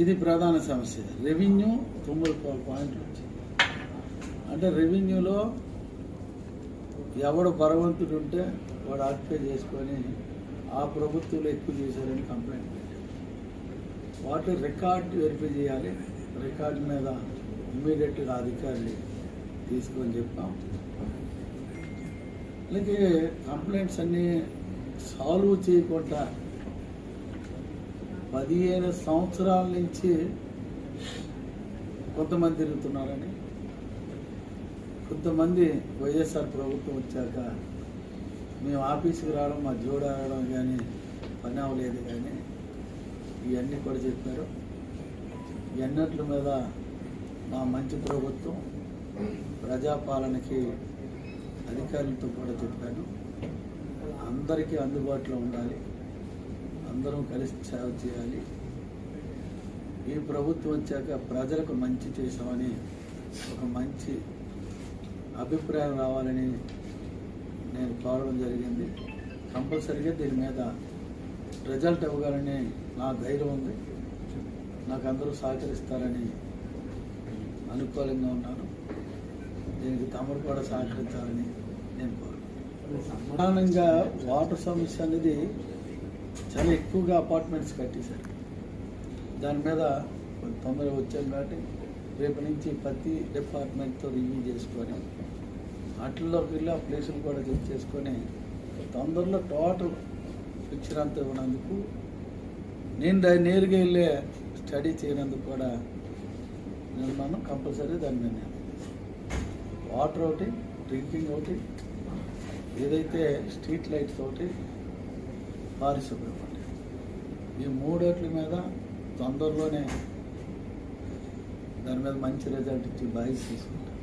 ఇది ప్రధాన సమస్య. రెవెన్యూ తొమ్మిది పాయింట్లు వచ్చింది అంటే రెవెన్యూలో ఎవడు బలవంతుడు ఉంటే వాడు ఆక్యుపై చేసుకొని ఆ ప్రభుత్వంలో ఎక్కువ చేశారని కంప్లైంట్ పెట్టారు. వాటి రికార్డ్ వెరిఫై చేయాలి. రికార్డు మీద ఇమీడియట్గా అధికారులు తీసుకొని చెప్పాం. అలాగే కంప్లైంట్స్ అన్నీ సాల్వ్ చేయకుండా పదిహేను సంవత్సరాల నుంచి కొంతమంది తిరుగుతున్నారని. కొంతమంది వైఎస్ఆర్ ప్రభుత్వం వచ్చాక మేము ఆఫీస్కి రావడం మా జోడు ఆడడం కానీ పని అవ్వలేదు కానీ ఇవన్నీ కూడా చెప్పారు. ఎన్నట్ల మీద మా మంచి ప్రభుత్వం ప్రజాపాలనకి అధికారులతో కూడా చెప్పాను. అందరికీ అందుబాటులో ఉండాలి. అందరం కలిసి సేవ చేయాలి. ఈ ప్రభుత్వం వచ్చాక ప్రజలకు మంచి చేసామని ఒక మంచి అభిప్రాయం రావాలని నేను కోరడం జరిగింది. కంపల్సరీగా దీని మీద రిజల్ట్ ఇవ్వగలని నా ధైర్యం ఉంది. నాకు అందరూ సహకరిస్తారని అనుకూలంగా ఉన్నాను. దీనికి తమరు కూడా సహకరించాలని నేను కోరుకుంటున్నాను. ప్రధానంగా వాటర్ సమస్య అనేది చాలా ఎక్కువగా అపార్ట్మెంట్స్ కట్టేశారు. దాని మీద తొందరగా వచ్చాం కాబట్టి రేపు నుంచి ప్రతి డిపార్ట్మెంట్తో రివ్యూ చేసుకొని వాటిల్లోకి వెళ్ళి ఆ ప్లేసులు కూడా చెక్ చేసుకొని తొందరలో టోటల్ పిక్చర్ అంతా ఇవ్వనందుకు నేను దాన్ని నేరుగా వెళ్ళే స్టడీ చేయనందుకు కూడా నేను కంపల్సరీ దాని మీద నిర్ణయం వాటర్ ఒకటి డ్రింకింగ్ ఒకటి ఏదైతే స్ట్రీట్ లైట్స్ ఒకటి పారిశుభ్రం ఈ మూడోట్ల మీద తొందరలోనే దాని మీద మంచి రిజల్ట్ ఇచ్చి బాధ్యత తీసుకుంటాం